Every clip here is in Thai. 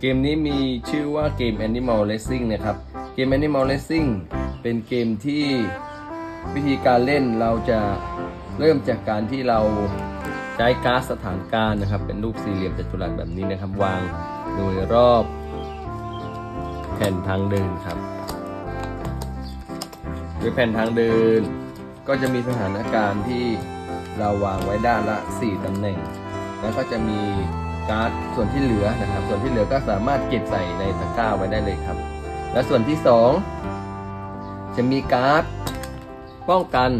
เกมนี้มีชื่อว่าเกม Animal Racing นะครับ เกม Animal Racing เป็นเกมที่วิธีการเล่นเราจะเริ่มจากการที่เราใช้การ์ดสถานการณ์นะครับ เป็นรูปสี่เหลี่ยมจัตุรัสแบบนี้นะครับ วางโดยรอบแผ่นทางเดินครับโดยแผ่นทางเดิน ก็จะมีสถานการณ์ที่เราวางไว้ด้านละ 4ตำแหน่ง แล้วก็จะมี การ์ดส่วนที่เหลือนะครับ ส่วนที่เหลือก็สามารถเก็บใส่ในตะกร้าไว้ได้เลยครับ และส่วนที่ 2 จะมีการ์ดป้องกัน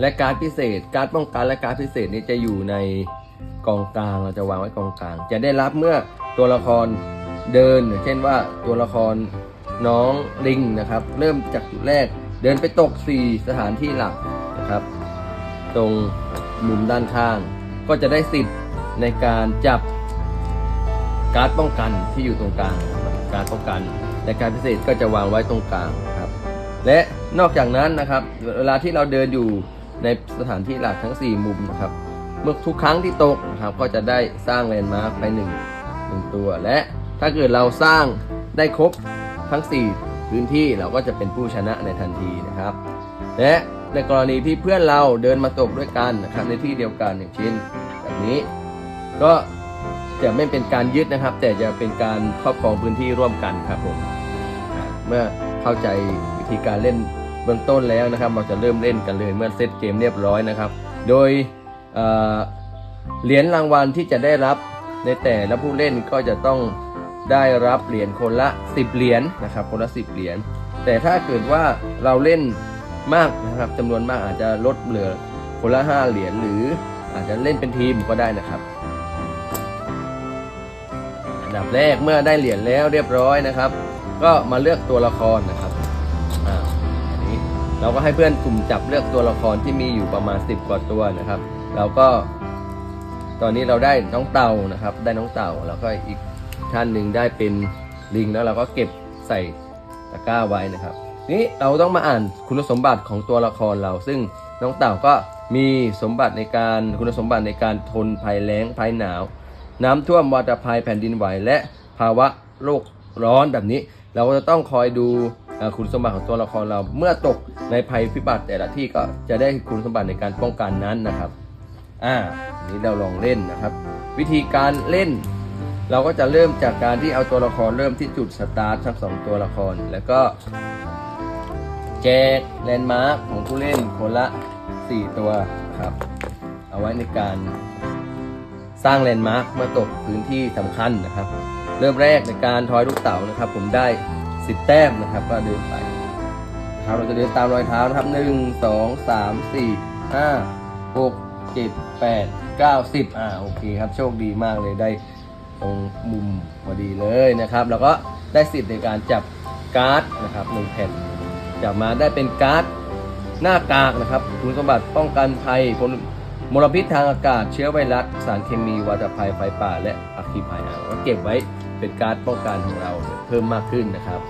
และการ์ดพิเศษ การ์ดป้องกันและการ์ดพิเศษนี้จะอยู่ในกองกลางเราจะวางไว้กองกลาง จะได้รับเมื่อตัวละครเดิน เช่นว่าตัวละครน้องลิงนะครับ เริ่มจากจุดแรกเดินไปตก 4 สถานที่หลักนะครับ ตรงมุมด้านข้าง ก็จะได้สิทธิ์ในการจับ การ์ดป้องกันที่อยู่ตรงกลางการป้องกันและการพิเศษก็จะวางไว้ตรงกลางครับ และนอกจากนั้นนะครับ เวลาที่เราเดินอยู่ในสถานที่หลักทั้ง 4 มุมนะครับเมื่อทุกครั้งที่ตกนะครับก็จะได้สร้างแลนด์มาร์คไป1งตัว และถ้าเกิดเราสร้างได้ครบทั้ง 4 พื้นที่เราก็จะเป็นผู้ชนะในทันทีนะครับ และในกรณีที่เพื่อนเราเดินมาตกด้วยกันนะครับในที่เดียวกันอย่างเช่นแบบนี้ ก็ จะไม่เป็นการยึดนะครับ แต่จะเป็นการครอบครองพื้นที่ร่วมกันครับผมเมื่อเข้าใจวิธีการเล่นเบื้องต้นแล้วนะครับ เราจะเริ่มเล่นกันเลยเมื่อเซตเกมเรียบร้อยนะครับ โดยเอ่อเหรียญรางวัลที่จะได้รับในแต่ละผู้เล่นก็จะต้องได้รับเหรียญคนละ 10 เหรียญนะครับ คนละ 10 เหรียญแต่ถ้าเกิดว่าเราเล่นมากนะครับจำนวนมากอาจจะลดเหลือคนละ 5 เหรียญหรืออาจจะเล่นเป็นทีมก็ได้นะครับ อันดับแรกเมื่อได้เหรียญแล้วเรียบร้อยนะครับ ก็มาเลือกตัวละครนะครับอ่าอันนี้เราก็ให้เพื่อนกลุ่มจับเลือกตัวละครที่มีอยู่ประมาณ 10 กว่าตัวนะครับ เราก็ ตอนนี้เราได้น้องเต่านะครับ ได้น้องเต่าแล้วก็อีกท่านหนึ่งได้เป็นลิงแล้วเราก็เก็บใส่ตะกร้าไว้นะครับ นี้เราต้องมาอ่านคุณสมบัติของตัวละครเราซึ่งน้องเต่าก็มีสมบัติในการคุณสมบัติในการทนภัยแล้งภัยหนาว น้ำท่วมวาตภัยแผ่นดินไหวและภาวะโลกร้อนแบบนี้ เราก็จะต้องคอยดูคุณสมบัติของตัวละครเราเมื่อตกในภัยพิบัติแต่ละที่ก็จะได้คุณสมบัติในการป้องกันนั้นนะครับอ่านี้เราลองเล่นนะครับ วิธีการเล่น เราก็จะเริ่มจากการที่เอาตัวละครเริ่มที่จุดสตาร์ททั้งสองตัวละคร แล้วก็แจกแลนด์มาร์คของผู้เล่นคนละ 4 ตัวนะครับ เอาไว้ในการ สร้างแลนด์มาร์คเมื่อตกพื้นที่สำคัญนะครับ เริ่มแรกในการทอยลูกเต๋านะครับ ผมได้ 10 แต้มนะครับ ก็เดินไปครับเราจะเดินตามรอยเท้านะครับ 1 2 3 4 5 6 7 8 9 10อ่าโอเคครับ โชคดีมากเลยได้ตรงมุมพอดีเลยนะครับ แล้วก็ได้สิทธิ์ในการจับการ์ดนะครับหนึ่งแผ่นจับมาได้เป็นการ์ดหน้ากากนะครับคุณสมบัติป้องกันภัยพล มลพิษทางอากาศเชื้อไวรัสสารเคมีวัตภัยไฟป่า และอัคคีภัยอะก็เก็บไว้เป็นการป้องกันของเราเพิ่มมากขึ้นนะครับ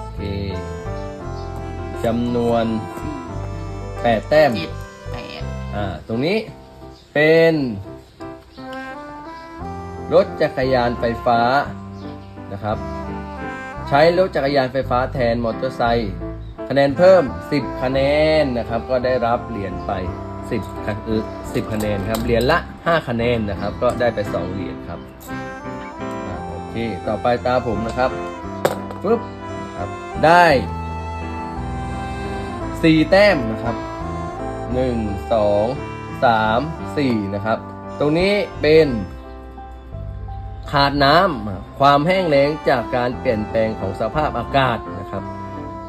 โอเคจำนวน 8 แต้มเจ็ดแปดอ่าตรงนี้เป็น รถจักรยานไฟฟ้านะครับ ใช้รถจักรยานไฟฟ้าแทนมอเตอร์ไซค์ คะแนนเพิ่ม 10 คะแนนนะครับ ก็ได้รับเหรียญไป 10คะเอ่อ10 คะแนนครับ เหรียญละ 5 คะแนนนะครับ ก็ได้ไป 2 เหรียญครับโอเค ต่อไปตาผมนะครับปุ๊บครับได้ 4 แต้มนะครับ 1 2 3 4 นะครับ ตรงนี้เป็นขาดน้ำความแห้งแล้งจากการเปลี่ยนแปลงของสภาพอากาศ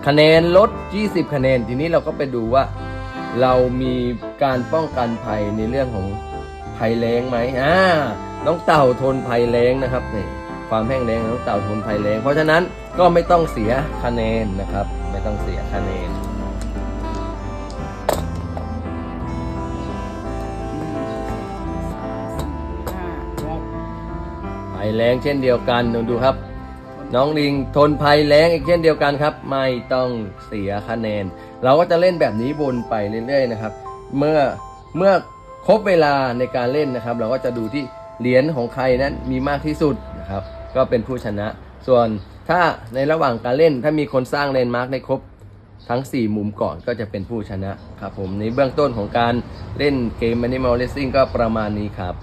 ครับคะแนนลด 20 คะแนน ทีนี้เราก็ไปดูว่า เรามีการป้องกันภัยในเรื่องของภัยแล้งไหมอ่า น้องเต่าทนภัยแล้งนะครับนี่ความแห้งแล้งน้องเต่าทนภัยแล้ง เพราะฉะนั้นก็ไม่ต้องเสียคะแนนนะครับ ไม่ต้องเสียคะแนนห้าหกภัยแรงเช่นเดียวกันดูดูครับ น้องลิงทนภัยแรงอีกเช่นเดียวกันครับ ไม่ต้องเสียคะแนน เราก็จะเล่นแบบนี้วนไปเรื่อยๆนะครับ เมื่อเมื่อครบเวลาในการเล่นนะครับ เราก็จะดูที่เหรียญของใครนั้นมีมากที่สุดนะครับ ก็เป็นผู้ชนะ ส่วนถ้าในระหว่างการเล่นถ้ามีคนสร้างเลนมาร์กได้ครบทั้ง 4 มุมก่อนก็จะเป็นผู้ชนะครับผมในเบื้องต้นของการเล่นเกม Animal Racing ก็ประมาณนี้ครับ